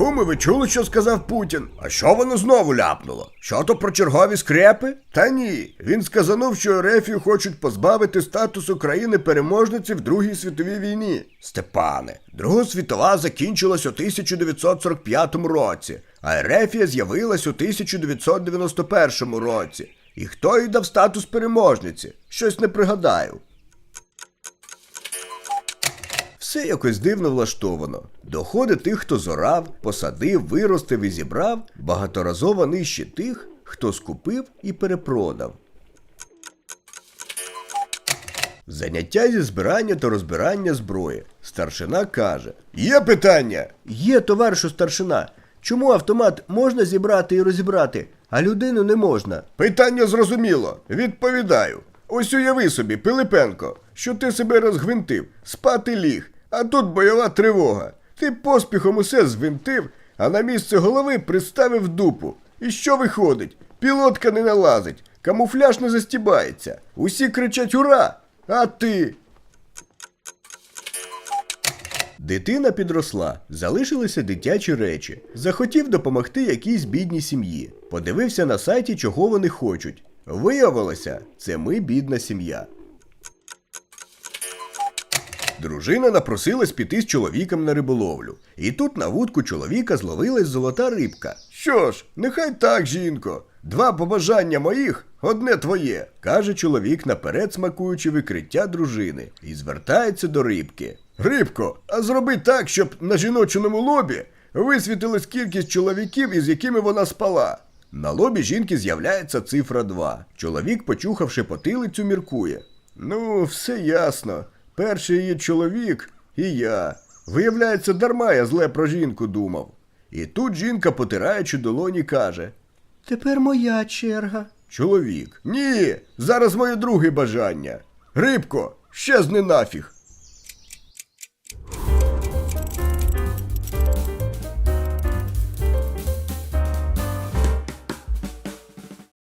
Куми, ви чули, що сказав Путін? А що воно знову ляпнуло? Що то про чергові скрепи? Та ні. Він сказанув, що Ерефію хочуть позбавити статусу країни переможниці в Другій світовій війні. Степане, Друга світова закінчилась у 1945 році, а Ерефія з'явилась у 1991 році. І хто їй дав статус переможниці? Щось не пригадаю. Все якось дивно влаштовано. Доходи тих, хто зорав, посадив, виростив і зібрав, багаторазово нижче тих, хто скупив і перепродав. Заняття зі збирання та розбирання зброї. Старшина каже: Є питання. Є, товаришу старшина. Чому автомат можна зібрати і розібрати, а людину не можна? Питання зрозуміло. Відповідаю. Ось уяви собі, Пилипенко, що ти себе розгвинтив, спати ліг, а тут бойова тривога. Ти поспіхом усе звинтив, а на місце голови приставив дупу. І що виходить? Пілотка не налазить, камуфляж не застібається. Усі кричать ура! А ти. Дитина підросла, залишилися дитячі речі. Захотів допомогти якійсь бідній сім'ї. Подивився на сайті, чого вони хочуть. Виявилося, це ми бідна сім'я. Дружина напросилась піти з чоловіком на риболовлю. І тут на вудку чоловіка зловилась золота рибка. Що ж, нехай так, жінко. Два побажання моїх, одне твоє, каже чоловік, наперед смакуючи викриття дружини, і звертається до рибки. Рибко, а зроби так, щоб на жіночому лобі висвітилась кількість чоловіків, із якими вона спала. На лобі жінки з'являється цифра 2. Чоловік, почухавши потилицю, міркує. Ну, все ясно. Перший її чоловік і я. Виявляється, дарма я зле про жінку думав. І тут жінка, потираючи долоні, каже: Тепер моя черга. Чоловік. Ні, зараз моє друге бажання. Рибко, щезни нафіг.